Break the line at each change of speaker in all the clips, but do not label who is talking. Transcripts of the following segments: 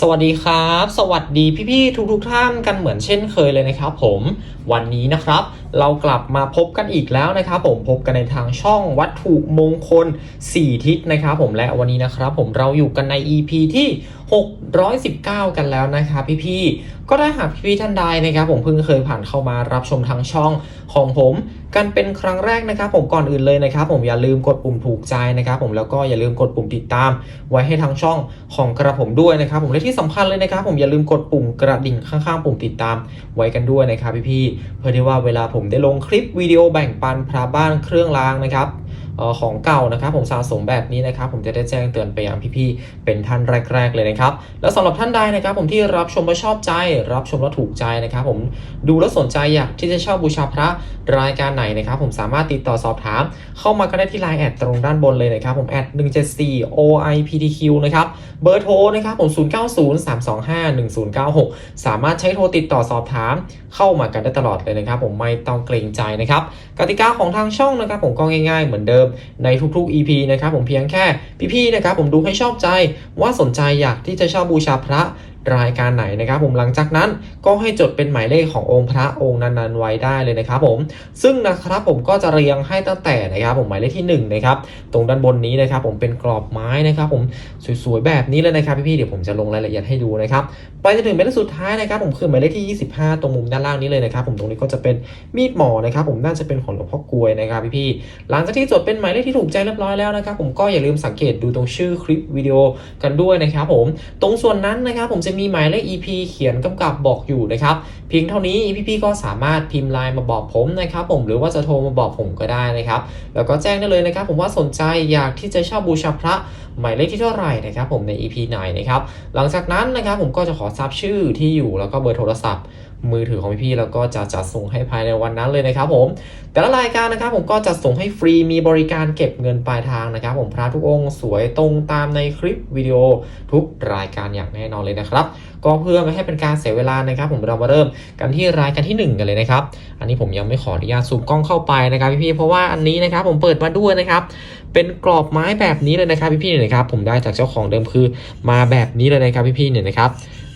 สวัสดีครับ สวัสดีพี่ๆทุกๆท่านกันเหมือนเช่นเคยเลยนะครับผม วันนี้นะครับเรากลับมาพบกันอีกแล้วนะครับผมพบกันในทางช่องวัตถุมงคล 4 ทิศนะครับผมและวันนี้นะครับผมเราอยู่กันใน EP ที่ 619 กันแล้วนะครับพี่ๆ ก็ได้หากพี่ๆท่านใดนะครับ ผมเพิ่งเคยผ่านเข้ามารับชมทางช่องของผมกันเป็นครั้งแรกนะครับ ผมก่อนอื่นเลยนะครับ ผมอย่าลืมกดปุ่มถูกใจนะครับ ผมแล้วก็อย่าลืมกดปุ่มติดตาม ไว้ให้ทางช่องของกระผมด้วยนะครับ ผมและที่สำคัญเลยนะครับ ผมอย่าลืมกดปุ่มกระดิ่งข้างๆ ปุ่มติดตามไว้กันด้วยนะครับพี่ๆเพื่อที่ว่าเวลาผมได้ลงคลิปวิดีโอแบ่งปันพระบ้านเครื่องรางนะครับ ของเก่านะครับผมสะสมแบบนี้นะครับผมจะได้แจ้งเตือนไปยังพี่ๆเป็นท่านแรก ๆ เลยนะครับแล้วสำหรับท่านใดนะครับผมที่รับชมแล้วชอบใจ รับชมแล้วถูกใจนะครับผมดูแล้วสนใจอยากที่จะเช่าบูชาพระรายการไหนนะครับผมสามารถติดต่อสอบถาม เข้ามาก็ได้ที่ไลน์แอดตรงด้านบนเลยนะครับผมแอด174 OIPTQ นะครับเบอร์โทรนะครับผม0903251096 สามารถใช้โทรติดต่อสอบถาม เข้ามากันได้ตลอดเลยนะครับ ผมไม่ต้องเกรงใจนะครับกติกาของทางช่องนะครับ ผมก็ง่ายๆ เหมือนเดิมในทุกๆ EP นะครับผมเพียงแค่พี่ๆนะครับผมดูให้ชอบใจว่าสนใจอยากที่จะเช่าบูชาพระ รายการไหนนะครับ ผมหลังจากนั้นก็ให้จดเป็นหมายเลขขององค์พระองค์นั้นๆไว้ได้เลยนะครับผมซึ่งนะครับผมก็จะเรียงให้ตั้งแต่นะครับผมหมายเลขที่หนึ่งนะครับตรงด้านบนนี้นะครับ ผมเป็นกรอบไม้นะครับ ผมสวยๆแบบนี้เลยนะครับพี่ๆเดี๋ยวผมจะลงรายละเอียดให้ดูนะครับไปจนถึงหมายเลขสุดท้ายนะครับ ผมคือหมายเลขที่ 25 ตรงมุมด้านล่างนี้เลยนะครับ ผมตรงนี้ก็จะเป็นมีดหมอนะครับ ผมน่าจะเป็นของหลวงพ่อกลวยนะครับพี่ๆหลังจากที่จดเป็นหมายเลขที่ถูกใจเรียบร้อยแล้วนะครับ ผมก็อย่าลืมสังเกตดูตรงชื่อคลิปวิดีโอกันด้วยนะครับ ผมตรงส่วนนั้นนะครับ ผมจะมีหมายเลข EP เขียนกำกับบอกอยู่นะครับ เพียงเท่านี้พี่ๆก็สามารถพิมพ์ไลน์มาบอกผมนะครับผมหรือว่าจะโทรมาบอกผมก็ได้นะครับ แล้วก็แจ้งได้เลยนะครับ ผมว่าสนใจอยากที่จะเช่าบูชาพระหมายเลขที่เท่าไหร่นะครับ ผมใน EP ไหนนะครับ หลังจากนั้นนะครับผมก็จะขอทราบชื่อที่อยู่แล้วก็เบอร์โทรศัพท์ มือถือของพี่ๆแล้วก็จะจัดส่งให้ภายในวันนั้นเลยนะครับผมแต่ละรายการนะครับผมก็จัดส่งให้ฟรีมีบริการเก็บเงินปลายทางนะครับ ผมพระทุกองค์สวยตรงตามในคลิปวิดีโอทุกรายการอย่างแน่นอนเลยนะครับ ก็เพื่อไม่ให้เป็นการเสียเวลานะครับ ผมเรามาเริ่มกันที่รายการที่หนึ่งกันเลยนะครับ อันนี้ผมยังไม่ขออนุญาตซูมกล้องเข้าไปนะครับพี่ๆเพราะว่าอันนี้นะครับผมเปิดมาด้วยนะครับเป็นกรอบไม้แบบนี้เลยนะครับพี่ๆเนี่ยนะครับผมได้จากเจ้าของเดิมคือมาแบบนี้เลยนะครับพี่ๆเนี่ยนะครับ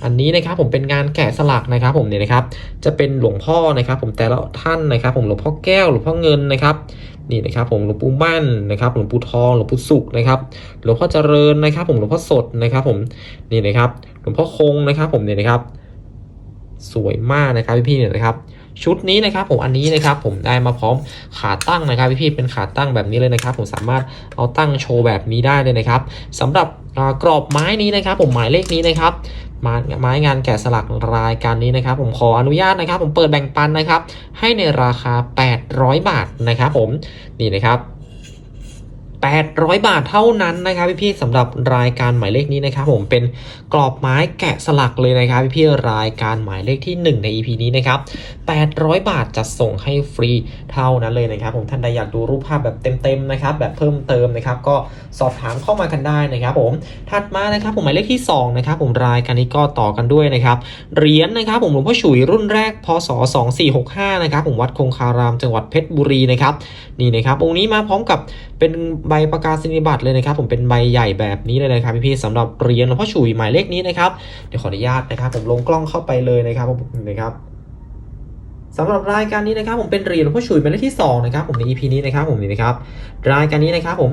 อันนี้นะครับผมเป็นงานแกะสลักนะครับ ผมเนี่ยนะครับ จะเป็นหลวงพ่อนะครับ ผมแต่ละท่านนะครับ ผมหลวงพ่อแก้วหลวงพ่อเงินนะครับนี่นะครับผมหลวงปู่มั่นนะครับหลวงปู่ทองหลวงปู่สุขนะครับหลวงพ่อเจริญนะครับ ผมหลวงพ่อสดนะครับ ผมนี่นะครับหลวงพ่อคงนะครับ ผมเนี่ยนะครับ สวยมากนะครับพี่ๆเนี่ยนะครับ ชุดนี้นะครับ ผมอันนี้นะครับ ผมได้มาพร้อมขาตั้งนะครับพี่ๆเป็นขาตั้งแบบนี้เลยนะครับ ผมสามารถเอาตั้งโชว์แบบนี้ได้เลยนะครับสำหรับกรอบไม้นี้นะครับ ผมหมายเลขนี้นะครับ ไม้ไม้งานแกะสลักรายการนี้นะครับ ผมขออนุญาตนะครับ ผมเปิดแบ่งปันนะครับ ให้ในราคา 800 บาทนะครับ ผมนี่นะครับ 800 บาทเท่านั้นนะครับพี่ๆสำหรับรายการหมายเลขนี้นะครับผมเป็นกรอบไม้แกะสลักเลยนะครับพี่ๆรายการหมายเลขที่ 1 ใน EP นี้นะครับ800 บาทจะส่งให้ฟรีเท่านั้นเลยนะครับ ผมท่านใดอยากดูรูปภาพแบบเต็มๆนะครับแบบเพิ่มเติมนะครับก็สอบถามเข้ามากันได้นะครับ ผมถัดมานะครับผมหมายเลขที่2นะครับผมรายการนี้ก็ต่อกันด้วยนะครับเหรียญนะครับผมหลวงพ่อฉุยรุ่นแรกพศ2465นะครับผมวัดคงคารามจังหวัดเพชรบุรีนะครับนี่นะครับองค์นี้มาพร้อมกับเป็นใบประกาศนียบัตรเลยนะครับ ผมเป็นใบใหญ่แบบนี้เลยนะครับพี่ๆสำหรับเหรียญหลวงพ่อฉุยหมายเลขนี้นะครับเดี๋ยวขออนุญาตนะครับ ผมลงกล้องเข้าไปเลยนะครับผมนะครับสำหรับรายการนี้นะครับ ผมเป็นเหรียญหลวงพ่อฉุยหมายเลขที่สองนะครับผมใน EP นี้นะครับผมนี่นะครับ รายการนี้นะครับ ผม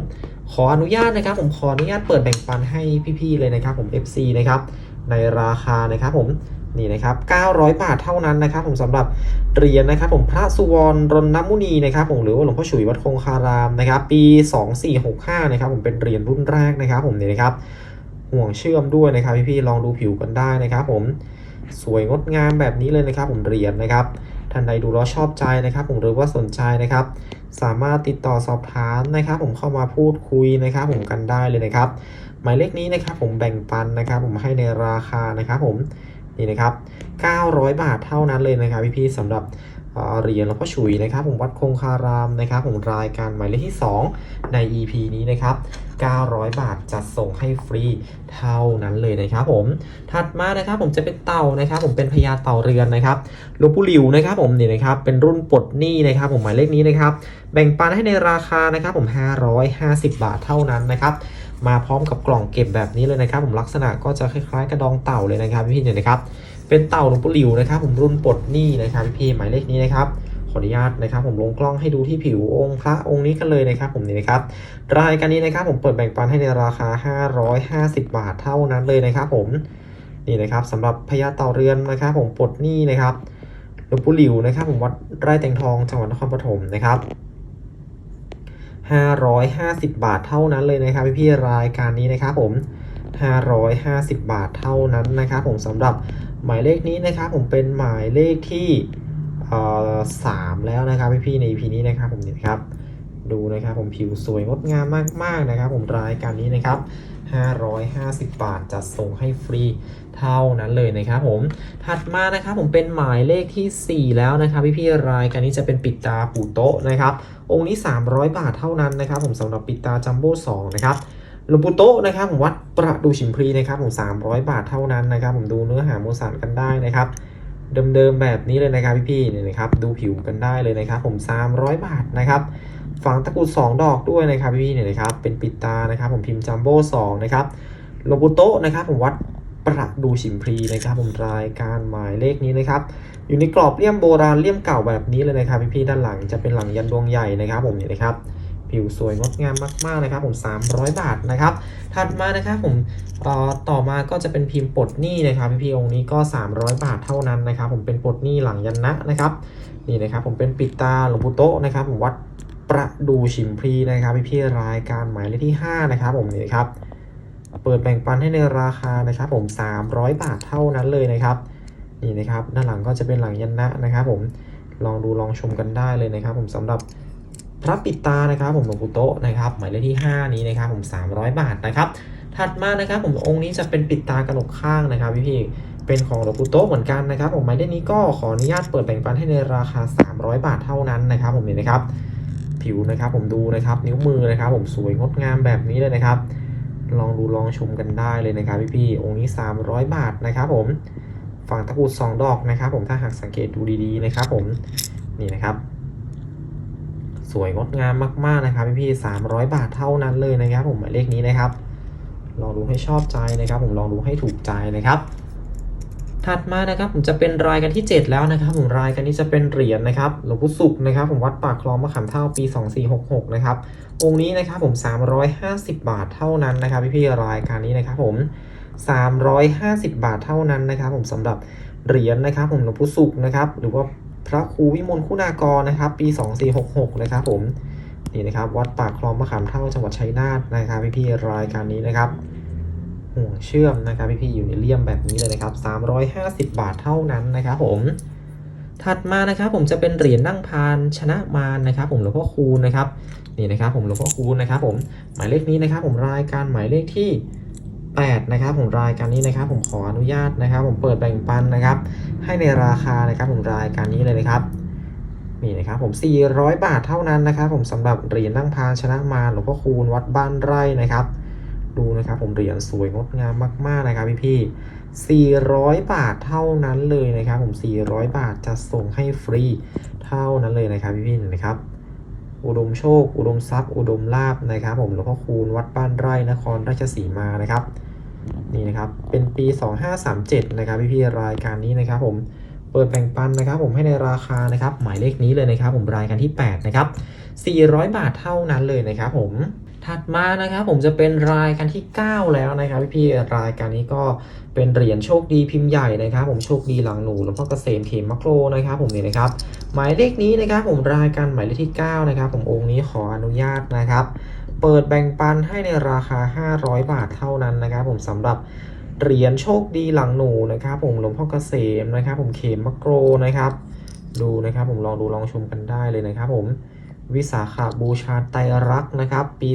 ขออนุญาตนะครับ ผมขออนุญาตเปิดแบ่งปันให้พี่ๆเลยนะครับ ผม FC นะครับในราคานะครับผม นี่นะครับ900 บาทเท่านั้นนะครับ ผมสำหรับเหรียญนะครับ ผมพระสุวรรณรณมุนีนะครับผมหรือว่าหลวงพ่อฉุยวัดคงคารามนะครับ ปี 2465นะครับ ผมเป็นเหรียญรุ่นแรกนะครับ ผมเนี่ยนะครับห่วงเชื่อมด้วยนะครับ พี่ๆลองดูผิวกันได้นะครับ ผมสวยงดงามแบบนี้เลยนะครับ ผมเหรียญนะครับท่านใดดูแล้วชอบใจนะครับ ผมหรือว่าสนใจนะครับ สามารถติดต่อสอบถามนะครับ ผมเข้ามาพูดคุยนะครับ ผมกันได้เลยนะครับ หมายเลขนี้นะครับ ผมแบ่งปันนะครับ ผมให้ในราคานะครับ ผม นี่นะครับ 900 บาทเท่านั้นเลยนะครับพี่ๆสำหรับ เอ่อเหรียญหลวงพ่อฉุยนะครับ ผมวัดคงคารามนะครับ ผมรายการหมายเลขที่ 2 ใน EP นี้นะครับ 900 บาทจัดส่งให้ฟรีเท่านั้นเลยนะครับผมถัดมานะครับผมจะเป็นเต่านะครับ ผมเป็นพญาเต่าเรือนนะครับหลวงปู่หลิวนะครับ ผมนี่นะครับเป็นรุ่นปลดหนี้นะครับ ผมหมายเลขนี้นะครับ แบ่งปันให้ในราคานะครับ ผม 550 บาทเท่านั้นนะครับมาพร้อมกับกล่องเก็บแบบนี้เลยนะครับ ผมลักษณะก็จะคล้ายๆ กระดองเต่าเลยนะครับพี่เนี่ยนะครับ เป็นเต่าหลวงปู่หลิวนะครับ ผมรุ่นปลดหนี้นะครับพี่หมายเลขนี้นะครับขออนุญาตนะครับผมลงกล้องให้ดูที่ผิวองค์พระองค์นี้กันเลยนะครับผมนี่นะครับรายการนี้นะครับผมเปิดแบ่งปันให้ในราคา 550 บาทเท่านั้นเลยนะครับผมนี่นะครับสำหรับพญาเต่าเรือนนะครับ ผมปลดหนี้นะครับหลวงปู่หลิวนะครับ ผมวัดไร่แตงทองจังหวัดนครปฐมนะครับ 550 บาทเท่านั้นเลยนะครับพี่ๆรายการนี้นะครับผม 550 บาทเท่านั้นนะครับผมสำหรับ หมายเลขนี้นะครับผมเป็นหมายเลขที่สามแล้วนะครับพี่ๆใน EP นี้นะครับผมนี่ครับดูนะครับผมผิวสวยงดงามมากๆนะครับ ผมรายการนี้นะครับ 550 บาทจัดส่งให้ฟรีเท่านั้นเลยนะครับผมถัดมานะครับผมเป็นหมายเลขทีสี่4 แล้วนะครับพี่ๆรายการนี้จะเป็นปิดตาปูโต๊ะนะครับ องค์นี้ 300 บาทเท่านั้นนะครับ ผมสำหรับปิดตาจัมโบ้2นะครับ หลวงปู่โตนะครับผมวัดประดูชิมพรีนะครับผม300บาทเท่านั้นนะครับผมดูเนื้อหาโมสานกันได้นะครับเดิมๆแบบนี้เลยนะครับพี่ๆเนี่ยนะครับดูผิวกันได้เลยนะครับ ผม 300 บาทนะครับฝังตะกรุด2ดอกด้วยนะครับพี่ๆเนี่ยนะครับเป็นปิดตานะครับ ผมพิมพ์จัมโบ้2นะครับลวงปู่โตนะครับผมวัดประดูชิมพรีนะครับผมรายการหมายเลขนี้นะครับอยู่ในกรอบเลี่ยมโบราณเลี่ยมเก่าแบบนี้เลยนะครับพี่ๆด้านหลังจะเป็นหลังยันดวงใหญ่นะครับผมเนี่ยนะครับ ผิวสวยงดงามมากๆนะครับผม300 บาทนะครับถัดมานะครับผมต่อมาก็จะเป็นพิมพ์ปลดหนี้นะครับพี่ๆองค์นี้ก็ 300 บาทเท่านั้นนะครับ ผมเป็นปลดหนี้หลังยันนะนะครับนี่นะครับผมเป็นปิดตาหลวงปู่โตนะครับผมวัดประดูชิมพรีนะครับพี่ๆรายการหมายเลขที่ 5 นะครับผมนี่ครับเปิดแบ่งปันให้ในราคานะครับผม 300 บาทเท่านั้นเลยนะครับนี่นะครับด้านหลังก็จะเป็นหลังยันนะนะครับผมลองดูลองชมกันได้เลยนะครับผมสำหรับ ระปิดตานะครับผมหลวงปู่โตนะครับหมายเลขที่ 5 นี้นะครับผม 300 บาทนะครับถัดมานะครับผมองค์นี้จะเป็นปิดตากระหนกข้างนะครับพี่พี่เป็นของหลวงปู่โตเหมือนกันนะครับผมหมายเลขนี้ก็ขออนุญาตเปิดแบ่งปันให้ในราคา 300 บาทเท่านั้นนะครับผมนี่นะครับผิวนะครับผมดูนะครับนิ้วมือนะครับผมสวยงดงามแบบนี้เลยนะครับ ลองดูลองชมกันได้เลยนะครับพี่พี่องค์นี้ 300 บาทนะครับผมฝั่งตะกรุด2ดอกนะครับผมถ้าหากสังเกตดูดีๆนะครับผมนี่นะครับ สวยงดงามมากๆนะครับพี่พี่ๆ300บาทเท่านั้นเลยนะครับผมหมายเลขนี้นะครับ ลองดูให้ชอบใจนะครับ ผมลองดูให้ถูกใจนะครับ ถัดมานะครับผมจะเป็นรายกันที่ 7 แล้วนะครับ ผมรายกันนี้จะเป็นเหรียญนะครับหลวงปู่ศุกร์นะครับ ผมวัดปากคลองมะขามเท่าปี 2466 นะครับองค์นี้นะครับผม 350 บาทเท่านั้นนะครับ พี่ๆรายการนี้นะครับ ผม 350 บาทเท่านั้นนะครับ ผมสำหรับเหรียญนะครับ ผมหลวงปู่ศุกร์นะครับ หรือว่า พระครูวิมลคุณากรนะครับ ปี 2466 นะครับผมนี่นะครับ วัดปากคลองมะขามเท่าจังหวัดชัยนาทนะครับพี่ๆรายการนี้นะครับห่วงเชื่อมนะครับพี่ๆอยู่ในเลี่ยมแบบนี้เลยนะครับ 350 บาทเท่านั้นนะครับผม ถัดมานะครับผมจะเป็นเหรียญนั่งพานชนะมารนะครับ ผมหลวงพ่อคูณนะครับนี่นะครับผมหลวงพ่อคูณนะครับ ผมหมายเลขนี้นะครับ ผมรายการหมายเลขที่ 8นะครับผมรายการนี้นะครับผมขออนุญาตนะครับ ผมเปิดแบ่งปันนะครับ ให้ในราคานะครับผมรายการนี้เลยนะครับนี่นะครับผม 400 บาทเท่านั้นนะครับ ผมสำหรับเหรียญนั่งพานชนะมาหลวงพ่อคูณวัดบ้านไร่นะครับ ดูนะครับผมเหรียญสวยงดงามมากๆนะครับพี่พี่400 บาทเท่านั้นเลยนะครับ ผม 400 บาทจะส่งให้ฟรีเท่านั้นเลยนะครับพี่พี่ๆนะครับ อุดมโชค อุดมทรัพย์ อุดมลาบนะครับ ผมหลวงพ่อคูณวัดบ้านไร่นครราชสีมานะครับ นี่นะครับ เป็นปี 2537 นะครับพี่พี่ๆรายการนี้นะครับผมเปิดแบ่งปันนะครับ ผมให้ในราคานะครับหมายเลขนี้เลยนะครับ ผมรายการที่ 8 นะครับ 400 บาทเท่านั้นเลยนะครับ ผมถัดมานะครับผมจะเป็นรายการที่ 9 แล้วนะครับพี่พี่รายการนี้ก็เป็นเหรียญโชคดีพิมพ์ใหญ่นะครับ ผมโชคดีหลังหนูหลวงพ่อเกษมเขมมะโครนะครับ ผมนี่นะครับ หมายเลขนี้นะครับ ผมรายการหมายเลขที่ 9 นะครับ ผมองค์นี้ขออนุญาตนะครับ เปิดแบ่งปันให้ในราคา 500 บาทเท่านั้นนะครับผมสำหรับเหรียญโชคดีหลังหนูนะครับผมหลวงพ่อเกษมนะครับ ผมเขมมะโกรนะครับ ดูนะครับผมลองดูลองชมกันได้เลยนะครับ ผมวิสาขาบูชาไตรรักนะครับ ปี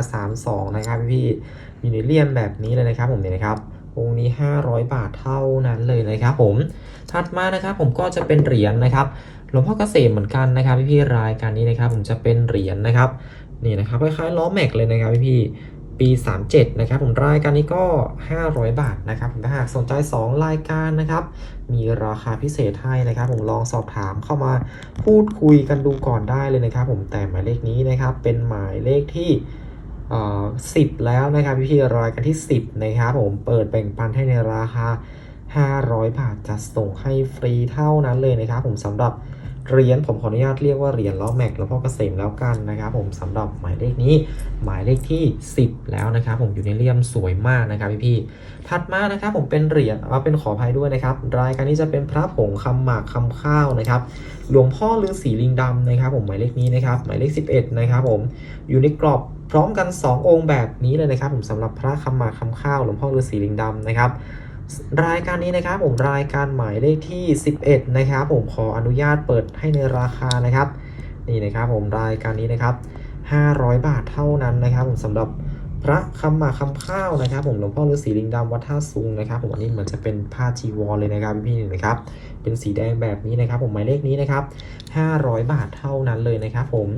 2532 นะครับพี่ๆมีในเลี่ยมแบบนี้เลยนะครับผมเนี่ยนะครับองค์นี้ 500 บาทเท่านั้นเลยนะครับ ผมถัดมานะครับผมก็จะเป็นเหรียญนะครับหลวงพ่อเกษมเหมือนกันนะครับพี่ๆรายการนี้นะครับ ผมจะเป็นเหรียญนะครับ นี่นะครับคล้ายๆล้อแม็กเลยนะครับพี่ๆปี 37 นะครับผมรายการนี้ก็ 500 บาทนะครับผมถ้าหากสนใจ 2 รายการนะครับ มีราคาพิเศษให้นะครับ ผมลองสอบถามเข้ามาพูดคุยกันดูก่อนได้เลยนะครับ ผมแต่หมายเลขนี้นะครับ เป็นหมายเลขที่เอ่อ10แล้วนะครับพี่พี่รายการที่ 10 นะครับ ผมเปิดแบ่งปันให้ในราคา 500 บาทจะส่งให้ฟรีเท่านั้นเลยนะครับ ผมสำหรับ เหรียญผมขออนุญาตเรียกว่าเหรียญล้อแม็กหลวพ่อเกษมแล้วกันนะครับ ผมสำหรับหมายเลขนี้หมายเลขที่ 10 แล้วนะครับ ผมอยู่ในเลี่ยมสวยมากนะครับพี่พี่ๆถัดมานะครับ ผมเป็นเหรียญเอาเป็นขออภัยด้วยนะครับ รายการนี้จะเป็นพระผงคำหมากคำข้าวนะครับ หลวงพ่อฤาษีลิงดำนะครับ ผมหมายเลขนี้นะครับหมายเลข 11 นะครับ ผมอยู่ในกรอบพร้อมกัน 2 องค์แบบนี้เลยนะครับ ผมสำหรับพระคำหมากคำข้าวหลวงพ่อฤาษีลิงดำนะครับ รายการนี้นะครับผมรายการหมายเลขที่ 11 นะครับ ผมขออนุญาตเปิดให้ในราคานะครับนี่นะครับผมรายการนี้นะครับ 500 บาทเท่านั้นนะครับ ผมสำหรับพระคำหมากคำข้าวนะครับ ผมหลวงพ่อฤาษีลิงดำวัดท่าซุงนะครับ ผมอันนี้เหมือนจะเป็นผ้าจีวรเลยนะครับพี่ๆนะครับ เป็นสีแดงแบบนี้นะครับ ผมหมายเลขนี้นะครับ 500 บาทเท่านั้นเลยนะครับ ผม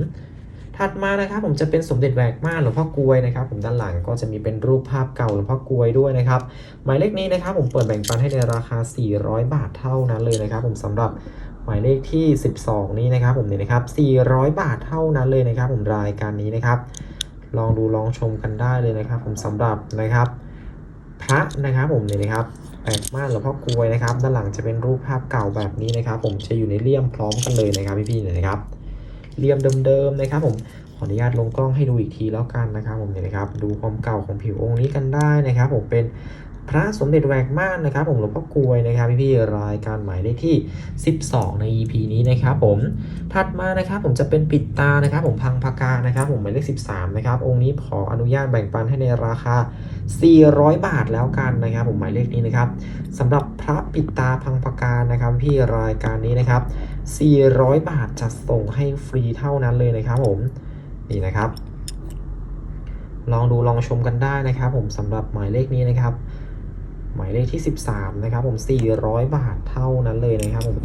ถัดมานะครับผมจะเป็นสมเด็จแหวกม่านหลวงพ่อกลวยนะครับ ผมด้านหลังก็จะมีเป็นรูปภาพเก่าหลวงพ่อกลวยด้วยนะครับหมายเลขนี้นะครับผมเปิดแบ่งปันให้ในราคา 400 บาทเท่านั้นเลยนะครับ ผมสำหรับหมายเลขที่ 12 นี้นะครับ ผมเนี่ยนะครับ 400 บาทเท่านั้นเลยนะครับ ผมรายการนี้นะครับ ลองดูลองชมกันได้เลยนะครับ ผมสำหรับนะครับ พระนะครับผมเนี่ยนะครับแปลกมากหลวงพ่อกลวยนะครับ ด้านหลังจะเป็นรูปภาพเก่าแบบนี้นะครับ ผมจะอยู่ในเลี่ยมพร้อมกันเลยนะครับพี่ๆเนี่ยนะครับ เลี่ยมเดิมๆนะครับผมขออนุญาตลงกล้องให้ดูอีกทีแล้วกันนะครับผมเนี่ยนะครับดูความเก่าของผิวองค์นี้กันได้นะครับ ผมเป็นพระสมเด็จแหวกม่านนะครับ ผมหลวงพ่อกลวยนะครับพี่ๆรายการหมายเลขที่ 12 ใน EP นี้นะครับผมถัดมานะครับผมจะเป็นปิดตานะครับ ผมพังพากานะครับ ผมหมายเลข 13 นะครับ องค์นี้ขออนุญาตแบ่งปันให้ในราคา 400 บาทแล้วกันนะครับ ผมหมายเลขนี้นะครับสำหรับพระปิดตาพังพากานะครับ พี่รายการนี้นะครับ 400 บาทจะส่งให้ฟรีเท่านั้นเลยนะครับผมนี่นะครับ ลองดูลองชมกันได้นะครับ ผมสำหรับหมายเลขนี้นะครับ หมายเลขที่ 13 นะครับ ผม 400 บาทเท่านั้นเลยนะครับ ผม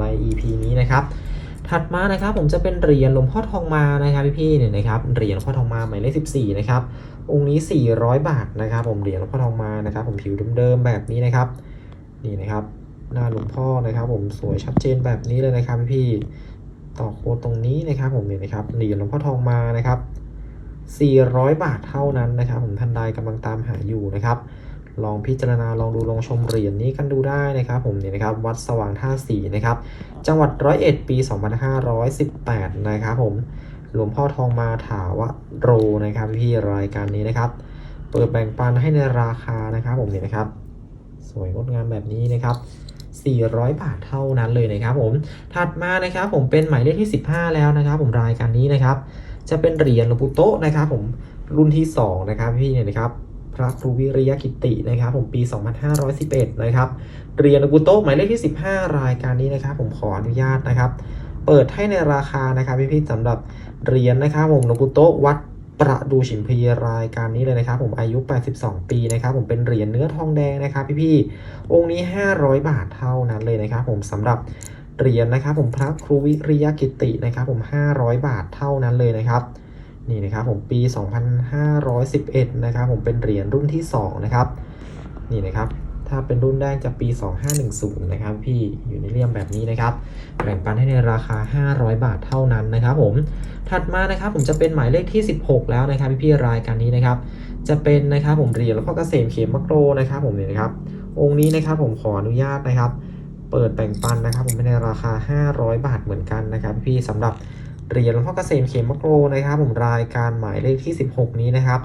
ใน EP นี้นะครับ ถัดมานะครับ ผมจะเป็นเหรียญหลวงพ่อทองมานะครับพี่ๆเนี่ยนะครับเหรียญหลวงพ่อทองมาหมายเลข 14 นะครับองค์นี้ 400 บาทนะครับ ผมเหรียญหลวงพ่อทองมานะครับ ผมผิวเดิมๆแบบนี้นะครับ นี่นะครับ หน้าหลวงพ่อนะครับ ผมสวยชัดเจนแบบนี้เลยนะครับพี่ต่อโค้ดตรงนี้นะครับ ผมเนี่ยนะครับเหรียญหลวงพ่อทองมานะครับ 400 บาทเท่านั้นนะครับ ผมท่านใดกำลังตามหาอยู่นะครับ ลองพิจารณาลองดูลองชมเหรียญนี้กันดูได้นะครับ ผมเนี่ยนะครับ วัดสว่างท่าสีนะครับ จังหวัดร้อยเอ็ดปี 2518 นะครับผมหลวงพ่อทองมาถาวโรนะครับพี่รายการนี้นะครับ เปิดแบ่งปันให้ในราคานะครับ ผมเนี่ยนะครับ สวยงดงามแบบนี้นะครับ 400 บาทเท่านั้นเลยนะครับผมถัดมานะครับผมเป็นหมายเลขที่ 15 แล้วนะครับ ผมรายการนี้นะครับ จะเป็นเหรียญหลวงปู่โตนะครับผมรุ่นที่ 2 นะครับพี่เนี่ยนะครับพระครูวิริยกิตินะครับ ผมปี 2511 นะครับเหรียญลูกโตหมายเลขที่ 15 รายการนี้นะครับ ผมขออนุญาตนะครับ เปิดให้ในราคานะครับพี่ๆสำหรับเหรียญนะครับผมหลวงปู่โตวัด ประดูฉิมพีรายการนี้เลยนะครับ ผมอายุ 82 ปีนะครับ ผมเป็นเหรียญเนื้อทองแดงนะครับ พี่ๆองค์นี้ 500 บาทเท่านั้นเลยนะครับ ผมสำหรับเหรียญนะครับ ผมพระครูวิริยกิตินะครับ ผม 500 บาทเท่านั้นเลยนะครับนี่นะครับผมปี 2511 นะครับ ผมเป็นเหรียญรุ่นที่ 2 นะครับ นี่นะครับ ถ้าเป็นรุ่นแรกจะปี 2510 นะครับพี่อยู่ในเลี่ยมแบบนี้นะครับ แบ่งปันให้ในราคา 500 บาทเท่านั้นนะครับผม ถัดมานะครับผมจะเป็นหมายเลขที่ 16 แล้วนะครับพี่ๆรายการนี้นะครับ จะเป็นนะครับผมเหรียญหลวงพ่อเกษมเขมมะโกรนะครับ ผมเนี่ยนะครับ องค์นี้นะครับผมขออนุญาตนะครับ เปิดแบ่งปันนะครับ ผมในราคา 500 บาทเหมือนกันนะครับ พี่สำหรับเหรียญหลวงพ่อเกษมเขมมะโกรนะครับผมรายการหมายเลขที่ 16 นี้นะครับ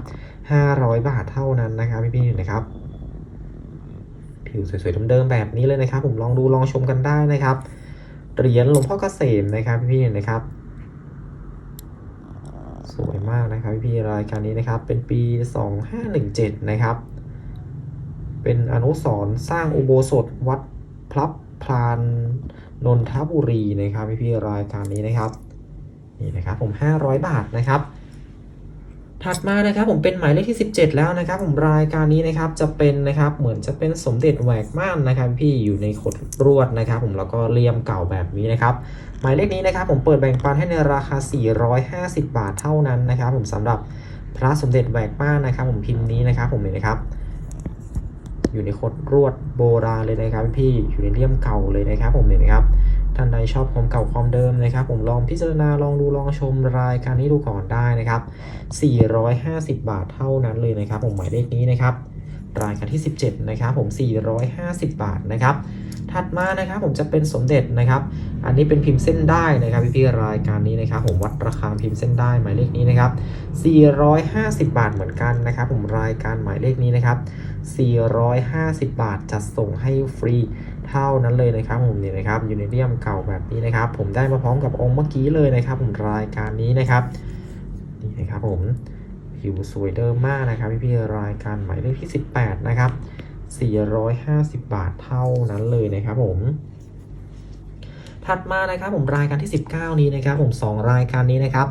500 บาทเท่านั้นนะครับพี่ๆนะครับ ผิวสวยๆเดิมๆแบบนี้เลยนะครับ ผมลองดูลองชมกันได้นะครับเหรียญหลวงพ่อเกษมนะครับพี่ๆนะครับ สวยมากนะครับพี่ๆรายการนี้นะครับ เป็นปี 2517 นะครับ เป็นอนุสร์สร้างอุโบสถวัดพลับพลานนนทบุรีนะครับพี่ๆรายการนี้นะครับนี่นะครับผม 500 บาทนะครับ ถัดมานะครับผมเป็นหมายเลขที่ 17 แล้วนะครับ ผมรายการนี้นะครับจะเป็นนะครับเหมือนจะเป็นสมเด็จแหวกม่านนะครับ พี่อยู่ในขดรวดนะครับ ผมแล้วก็เลี่ยมเก่าแบบนี้นะครับ หมายเลขนี้นะครับ ผมเปิดแบ่งปันให้ในราคา 450 บาทเท่านั้นนะครับ ผมสำหรับพระสมเด็จแหวกม่านนะครับ ผมพิมพ์นี้นะครับ ผมเห็นนะครับ อยู่ในขดรวดโบราณเลยนะครับ พี่อยู่ในเลี่ยมเก่าเลยนะครับ ผมเห็นนะครับ ท่านใดชอบความเก่าความเดิมนะครับ ผมลองพิจารณาลองดูลองชมรายการนี้ดูก่อนได้นะครับ 450 บาทเท่านั้นเลยนะครับ ผมหมายเลขนี้นะครับ รายการที่ 17 นะครับ ผม 450 บาทนะครับ ถัดมานะครับผมจะเป็นสมเด็จนะครับ อันนี้เป็นพิมพ์เส้นได้นะครับพี่ๆรายการนี้นะครับ ผมวัดราคาพิมพ์เส้นได้หมายเลขนี้นะครับ 450 บาทเหมือนกันนะครับ ผมรายการหมายเลขนี้นะครับ 450 บาทจัดส่งให้ฟรี เท่านั้นเลยนะครับผมนี่นะครับยูนิเดียมเก่าแบบนี้นะครับ ผมได้มาพร้อมกับองค์เมื่อกี้เลยนะครับ ผมรายการนี้นะครับนี่นะครับผมผิวสวยเดิมมากนะครับพี่ๆรายการหมายเลขที่ 18 นะครับ 450 บาทเท่านั้นเลยนะครับผมถัดมานะครับผมรายการที่ 19 นี้นะครับ ผม 2 รายการนี้นะครับ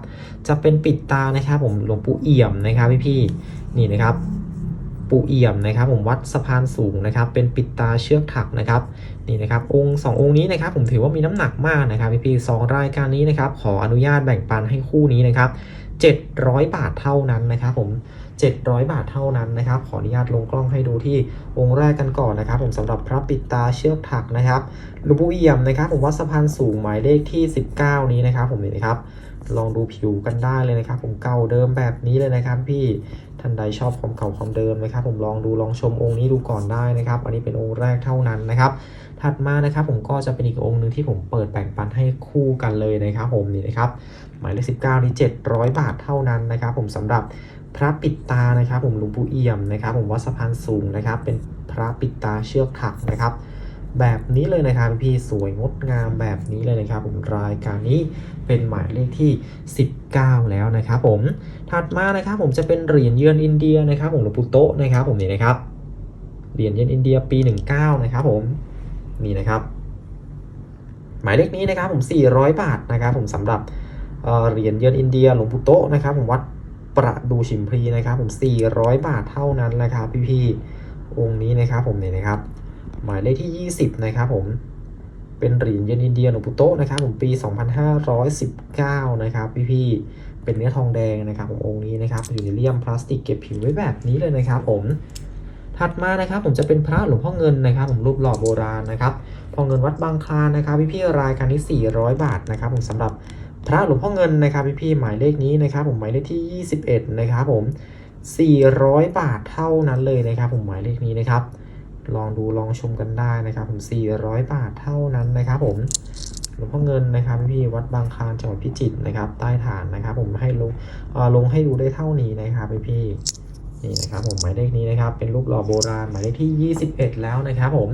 จะเป็นปิดตานะครับ ผมหลวงปู่เอี่ยมนะครับพี่ๆนี่นะครับ ปูเอี่ยมนะครับ ผมวัดสะพานสูงนะครับ เป็นปิดตาเชือกถักนะครับนี่นะครับองค์สององค์นี้นะครับผมถือว่ามีน้ำหนักมากนะครับพี่ๆสองรายการนี้นะครับขออนุญาตแบ่งปันให้คู่นี้นะครับ700 บาทเท่านั้นนะครับผม 700 บาทเท่านั้นนะครับ ขออนุญาตลงกล้องให้ดูที่องค์แรกกันก่อนนะครับ ผมสำหรับพระปิดตาเชือกถักนะครับหลวงปู่เอี่ยมนะครับ ผมวัดสะพานสูงหมายเลขที่ 19 นี้นะครับ ผมนี่นะครับ ลองดูผิวกันได้เลยนะครับ ผมเก่าเดิมแบบนี้เลยนะครับ พี่ท่านใดชอบความเก่าความเดิมนะครับ ผมลองดูลองชมองค์นี้ดูก่อนได้นะครับ อันนี้เป็นองค์แรกเท่านั้นนะครับถัดมานะครับผมก็จะเป็นอีกองค์หนึ่งที่ผมเปิดแบ่งปันให้คู่กันเลยนะครับ ผมนี่นะครับหมายเลข19นี้700 บาทเท่านั้นนะครับ ผมสำหรับ พระปิดตานะครับผมหลวงปู่เอี่ยมนะครับ ผมวัดสะพานสูงนะครับ เป็นพระปิดตาเชือกถักนะครับ แบบนี้เลยนะครับพี่สวยงดงามแบบนี้เลยนะครับ ผมรายการนี้เป็นหมายเลขที่ 19 แล้วนะครับผมถัดมานะครับผมจะเป็นเหรียญเยือนอินเดียนะครับผมหลวงปู่โตนะครับ ผมนี่นะครับเหรียญเยือนอินเดียปี 19 นะครับ ผมนี่นะครับหมายเลขนี้นะครับผม 400 บาทนะครับ ผมสำหรับเหรียญเยือนอินเดียหลวงปู่โตนะครับ ผมวัด ประดูชิมพลีนะครับ ผม 400 บาทเท่านั้นนะครับ พี่ๆองค์นี้นะครับผมเนี่ยนะครับ หมายเลขที่ 20 นะครับผมเป็นเหรียญเยนอินเดียหลวงปู่โตะนะครับผมปี 2519 นะครับ พี่ๆเป็นเนื้อทองแดงนะครับผมองค์นี้นะครับอยู่ในเลี่ยมพลาสติกเก็บผิวไว้แบบนี้เลยนะครับผมถัดมานะครับผมจะเป็นพระหลวงพ่อเงินนะครับ ผมรูปหล่อโบราณนะครับพ่อเงินวัดบางคลานนะครับ พี่ๆรายการนี้400 บาทนะครับ ผมสำหรับ พระหลวงพ่อเงินนะครับพี่ๆหมายเลขนี้นะครับผมหมายเลขที่ 21 นะครับผม 400 บาทเท่านั้นเลยนะครับผมหมายเลขนี้นะครับ ลองดูลองชมกันได้นะครับผม 400 บาทเท่านั้นนะครับผมหลวงพ่อเงินนะครับพี่ๆวัดบางคลานจังหวัดพิจิตรนะครับ ใต้ฐานนะครับ ผมให้ลงลงให้ดูได้เท่านี้นะครับพี่ๆนี่นะครับผมหมายเลขนี้นะครับ เป็นรูปหล่อโบราณหมายเลขที่ 21 แล้วนะครับผม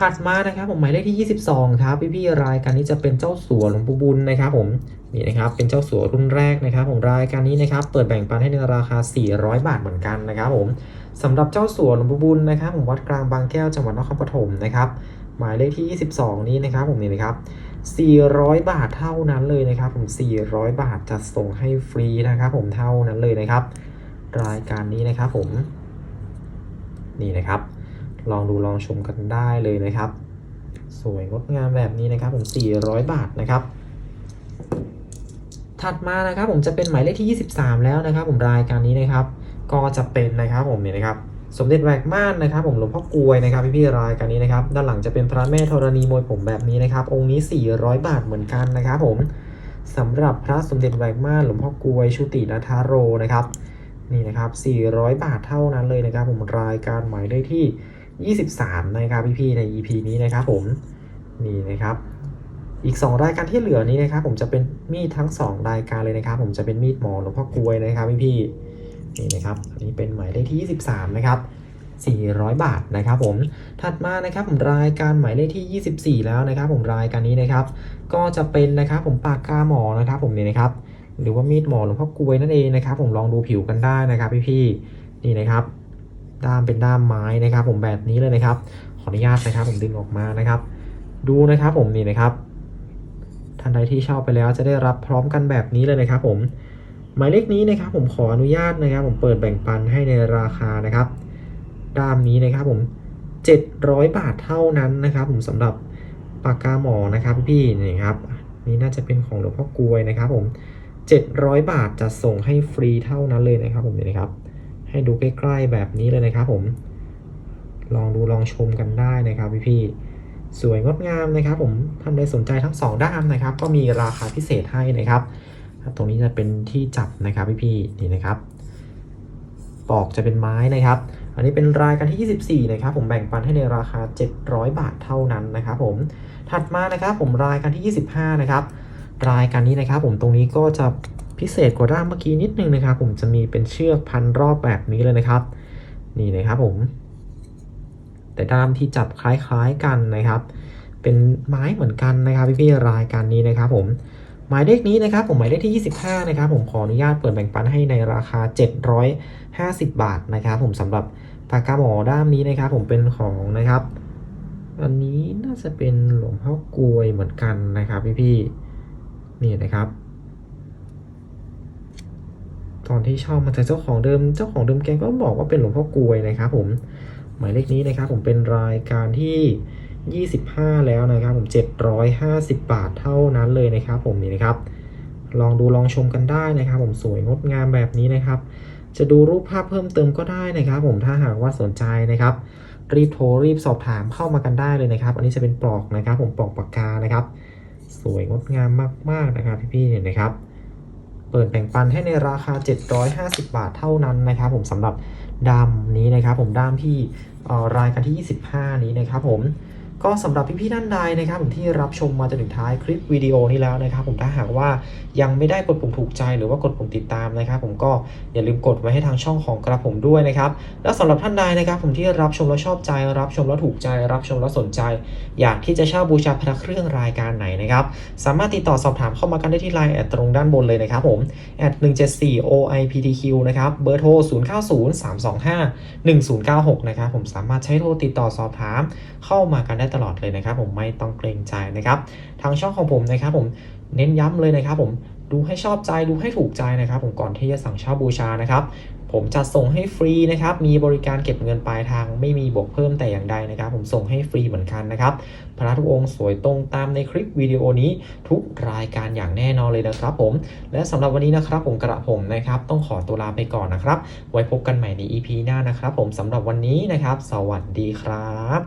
ถัดมานะครับผมหมายเลขที่ 22 ครับพี่ๆรายการนี้จะเป็นเจ้าสัวหลวงปู่บุญนะครับผมนี่นะครับเป็นเจ้าสัวรุ่นแรกนะครับ ผมรายการนี้นะครับเปิดแบ่งปันให้ในราคา 400 บาทเหมือนกันนะครับผมสำหรับเจ้าสัวหลวงปู่บุญนะครับผมวัดกลางบางแก้วจังหวัดนครปฐมนะครับหมายเลขที่ 22 นี้นะครับผมนี่นะครับ 400 บาทเท่านั้นเลยนะครับ ผม 400 บาทจัดส่งให้ฟรีนะครับ ผมเท่านั้นเลยนะครับ รายการนี้นะครับผมนี่นะครับ ลองดูลองชมกันได้เลยนะครับ สวยงดงามแบบนี้นะครับผม 400 บาทนะครับ ถัดมานะครับผมจะเป็นหมายเลขที่ 23 แล้วนะครับ ผมรายการนี้นะครับ ก็จะเป็นนะครับผมเนี่ยนะครับสมเด็จแหวกม่านนะครับ ผมหลวงพ่อกลวยนะครับพี่ๆรายการนี้นะครับ ด้านหลังจะเป็นพระแม่ธรณีมวยผมแบบนี้นะครับ องค์นี้ 400 บาทเหมือนกันนะครับผมสำหรับพระสมเด็จแหวกม่านหลวงพ่อกลวยชุตินาทาโรนะครับนี่นะครับ 400 บาทเท่านั้นเลยนะครับ ผมรายการหมายเลขที่ 23 นะครับพี่ๆใน EP นี้นะครับผมนี่นะครับอีก 2 รายการที่เหลือนี้นะครับ ผมจะเป็นมีดทั้ง 2 รายการเลยนะครับ ผมจะเป็นมีดหมอหลวงพ่อกลวยนะครับพี่ๆนี่นะครับอันนี้เป็นหมายเลขที่ 23 นะครับ 400 บาทนะครับผมถัดมานะครับผมรายการหมายเลขที่ 24 แล้วนะครับ ผมรายการนี้นะครับ ก็จะเป็นนะครับผมปากกาหมอนะครับ ผมนี่นะครับ หรือว่ามีดหมอหลวงพ่อกลวยนั่นเองนะครับ ผมลองดูผิวกันได้นะครับ พี่ๆนี่นะครับ ด้ามเป็นด้ามไม้นะครับ ผมแบบนี้เลยนะครับ ขออนุญาตนะครับ ผมดึงออกมานะครับ ดูนะครับผมนี่นะครับท่านใดที่เช่าไปแล้วจะได้รับพร้อมกันแบบนี้เลยนะครับ ผมหมายเลขนี้นะครับ ผมขออนุญาตนะครับ ผมเปิดแบ่งปันให้ในราคานะครับ ด้ามนี้นะครับ ผม 700 บาทเท่านั้นนะครับ ผมสำหรับปากกาหมอนะครับพี่นี่ครับนี่น่าจะเป็นของหลวงพ่อกลวยนะครับ ผม 700 บาทจะส่งให้ฟรีเท่านั้นเลยนะครับ ผมนี่นะครับ ให้ดูใกล้ๆแบบนี้เลยนะครับผม ลองดูลองชมกันได้นะครับพี่สวยงดงามนะครับ ผมท่านใดสนใจทั้งสองด้านนะครับ ก็มีราคาพิเศษให้นะครับ ตรงนี้จะเป็นที่จับนะครับพี่ๆนี่นะครับปอกจะเป็นไม้นะครับ อันนี้เป็นรายการที่ 24 นะครับ ผมแบ่งปันให้ในราคา 700 บาทเท่านั้นนะครับผม ถัดมานะครับผมรายการที่ 25 นะครับ รายการนี้นะครับ ผมตรงนี้ก็จะ พิเศษกว่าด้านเมื่อกี้นิดนึงนะครับ ผมจะมีเป็นเชือกพันรอบแบบนี้เลยนะครับ นี่นะครับผม แต่ด้ามที่จับคล้ายๆกันนะครับ เป็นไม้เหมือนกันนะครับพี่ๆรายการนี้นะครับ ผมหมายเลขนี้นะครับผมหมายเลขที่ 25 นะครับ ผมขออนุญาตเปิดแบ่งปันให้ในราคา 750 บาทนะครับผมสำหรับปากกาหมอด้ามนี้นะครับ ผมเป็นของนะครับ อันนี้น่าจะเป็นหลวงพ่อกลวยเหมือนกันนะครับพี่ๆนี่นะครับ ตอนที่เช่ามาจากเจ้าของเดิม เจ้าของเดิมแกก็บอกว่าเป็นหลวงพ่อกลวยนะครับผม หมายเลขนี้นะครับผมเป็นรายการที่ 25 แล้วนะครับผม 750 บาทเท่านั้นเลยนะครับผมนี่นะครับ ลองดูลองชมกันได้นะครับผมสวยงดงามแบบนี้นะครับ จะดูรูปภาพเพิ่มเติมก็ได้นะครับผมถ้าหากว่าสนใจนะครับ รีบโทรรีบสอบถามเข้ามากันได้เลยนะครับ อันนี้จะเป็นปลอกนะครับ ผมปลอกปากกานะครับ สวยงดงามมากๆนะครับพี่ๆเนี่ยนะครับ เปิดแบ่งปันให้ในราคา 750 บาทเท่านั้นนะครับ ผมสำหรับด้ามนี้นะครับ ผมด้ามที่รายการที่ 25 นี้นะครับผม ก็สำหรับพี่ๆท่านใดนะครับผมที่รับชมมาจนถึงท้ายคลิปวิดีโอนี้แล้วนะครับ ผมถ้าหากว่ายังไม่ได้กดปุ่มถูกใจหรือว่ากดปุ่มติดตามนะครับ ผมก็อย่าลืมกดไว้ให้ทางช่องของกระผมด้วยนะครับ แล้วสำหรับท่านใดนะครับ ผมที่รับชมแล้วชอบใจ รับชมแล้วถูกใจ รับชมแล้วสนใจ อยากที่จะเช่าบูชาพระเครื่องรายการไหนนะครับ สามารถติดต่อสอบถามเข้ามากันได้ที่ไลน์แอดตรงด้านบนเลยนะครับผมแอด174 OIPTQ นะครับเบอร์โทร0903251096 นะครับผมสามารถใช้โทรติดต่อสอบถามเข้ามากันได้ตลอดเลยนะครับ ผมไม่ต้องเกรงใจนะครับ ทางช่องของผมนะครับ ผมเน้นย้ำเลยนะครับ ผมดูให้ชอบใจดูให้ถูกใจนะครับ ผมก่อนที่จะสั่งเช่าบูชานะครับ ผมจะส่งให้ฟรีนะครับ มีบริการเก็บเงินปลายทาง ไม่มีบวกเพิ่มแต่อย่างใดนะครับ ผมส่งให้ฟรีเหมือนกันนะครับ พระทุกองค์สวยตรงตามในคลิปวิดีโอนี้ทุกรายการอย่างแน่นอนเลยนะครับ ผม และสำหรับวันนี้นะครับ ผมกระผมนะครับ ต้องขอตัวลาไปก่อนนะครับ ไว้พบกันใหม่ใน EP หน้านะครับ ผมสำหรับวันนี้นะครับ สวัสดีครับ